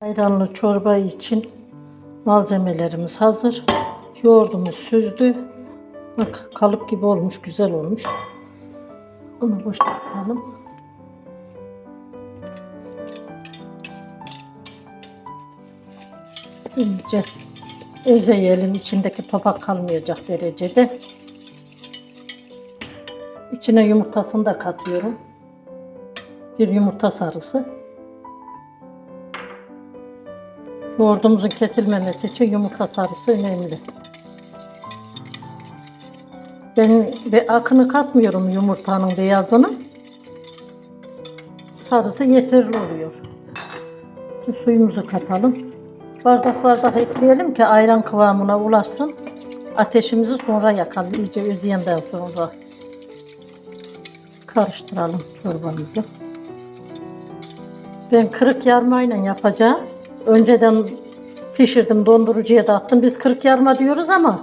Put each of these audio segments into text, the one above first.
Ayranlı çorba için malzemelerimiz hazır. Yoğurdumuz süzdü. Bak kalıp gibi olmuş, güzel olmuş. Bunu boşaltalım. İyice özeyelim. içindeki topak kalmayacak derecede. İçine yumurtasını da katıyorum. Bir yumurta sarısı. Yoğurdumuzun kesilmemesi için yumurta sarısı önemli. Ben ve akını katmıyorum yumurtanın beyazını. Sarısı yeterli oluyor. Şimdi suyumuzu katalım. Bardak bardak ekleyelim ki ayran kıvamına ulaşsın. Ateşimizi sonra yakalım. iyice özeyenden sonra. Karıştıralım çorbamızı. Ben kırık yarmayla yapacağım. Önceden pişirdim, dondurucuya da attım. Biz kırık yarma diyoruz ama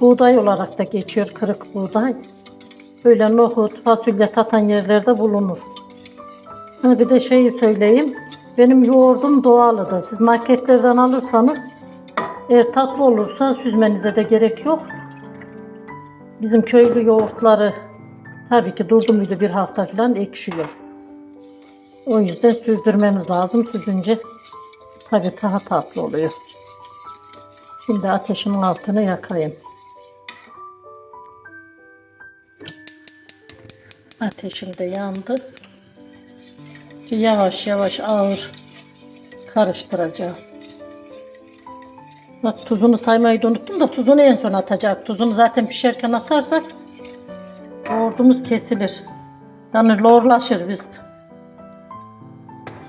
buğday olarak da geçiyor kırık buğday. Böyle nohut, fasulye satan yerlerde bulunur. Ha, bir de şeyi söyleyeyim. Benim yoğurdum doğalıdır. Siz marketlerden alırsanız eğer tatlı olursa süzmenize de gerek yok. Bizim köylü yoğurtları tabii ki durdu muydu bir hafta falan ekşiyor. O yüzden süzdürmemiz lazım. Süzünce tabii daha tatlı oluyor. Şimdi ateşimin altını yakayım. Ateşim de yandı. Yavaş yavaş ağır karıştıracağım. Bak tuzunu saymayı da unuttum da tuzunu en son atacak. Tuzunu zaten pişerken atarsak yoğurdumuz kesilir. Yani lorlaşır biz.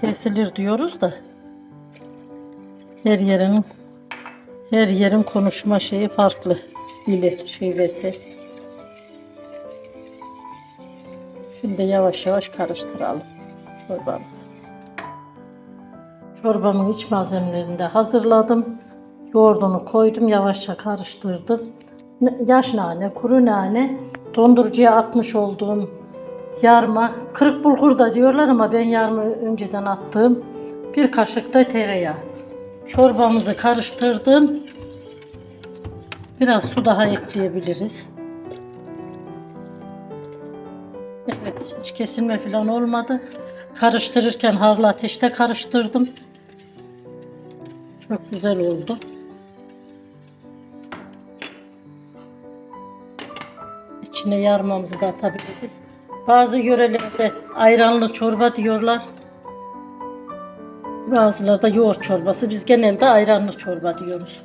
Kesilir diyoruz da. Her yerin her yerin konuşma şeyi farklı. Dili, şivesi. Şimdi yavaş yavaş karıştıralım çorbamızı. Çorbamın iç malzemelerini de hazırladım. Yoğurdunu koydum, yavaşça karıştırdım. Yaş nane, kuru nane, dondurucuya atmış olduğum yarma, kırık bulgur da diyorlar ama ben yarma önceden attım. Bir kaşık da tereyağı. Çorbamızı karıştırdım. Biraz su daha ekleyebiliriz. Evet, hiç kesilme falan olmadı. Karıştırırken havlu ateşte karıştırdım. Çok güzel oldu. İçine yarmamızı da atabiliriz. Bazı yörelerde ayranlı çorba diyorlar. Bazıları da yoğurt çorbası. Biz genelde ayranlı çorba diyoruz.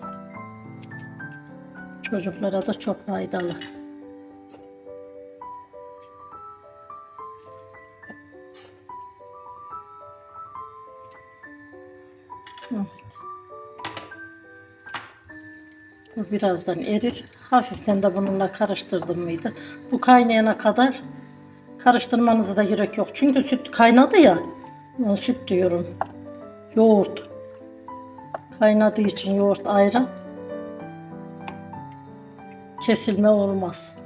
Çocuklara da çok faydalı. Bu birazdan erir. Hafiften de bununla karıştırdım mıydı? Bu kaynayana kadar karıştırmanıza da gerek yok. Çünkü süt kaynadı ya. Süt diyorum. Yoğurt. Kaynadığı için yoğurt ayran. Kesilme olmaz.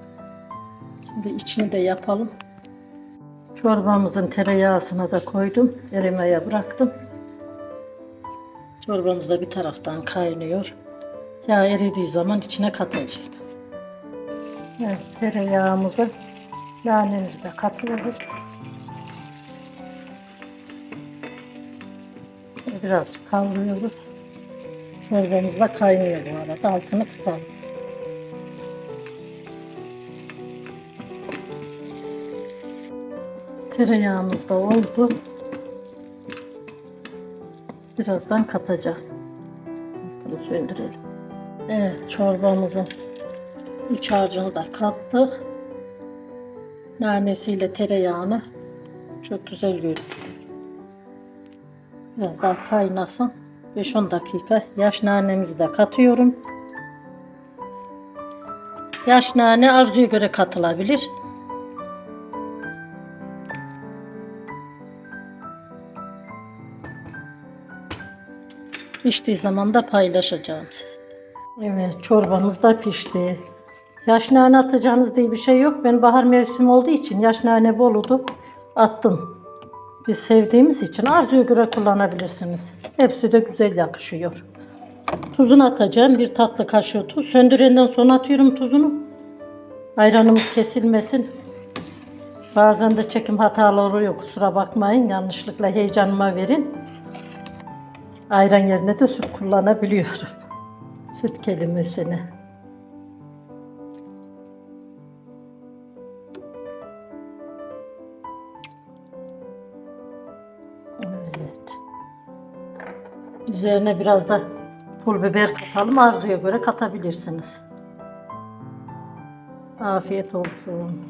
Şimdi içini de yapalım. Çorbamızın tereyağısına da koydum. Erimeye bıraktım. Çorbamız da bir taraftan kaynıyor. Yağ eridiği zaman içine katacağız. Evet, tereyağımızı nanemizi de katıyoruz. Birazcık kavuruyoruz. Çorbamız da kaynıyor bu arada. Altını kısalım. Tereyağımız da oldu. Birazdan katacağım. Altını söndürelim. Evet çorbamızın iç harcını da kattık. Nanesiyle tereyağını çok güzel görünüyor. Biraz daha kaynasın. 5-10 dakika yaş nanemizi de katıyorum. Yaş nane arzuya göre katılabilir. Piştiği zaman da paylaşacağım size. Evet çorbamız da pişti. Yaş nane atacağınız diye bir şey yok. Ben bahar mevsimi olduğu için yaş nane boludu. Attım. Biz sevdiğimiz için arzuya göre kullanabilirsiniz. Hepsi de güzel yakışıyor. Tuzunu atacağım. Bir tatlı kaşığı tuz. Söndürenden sonra atıyorum tuzunu. Ayranımız kesilmesin. Bazen de çekim hatalı oluyor. Kusura bakmayın. Yanlışlıkla heyecanıma verin. Ayran yerine de süt kullanabiliyorum. Süt kelimesini. Üzerine biraz da pul biber katalım. Arzuya göre katabilirsiniz. Afiyet olsun.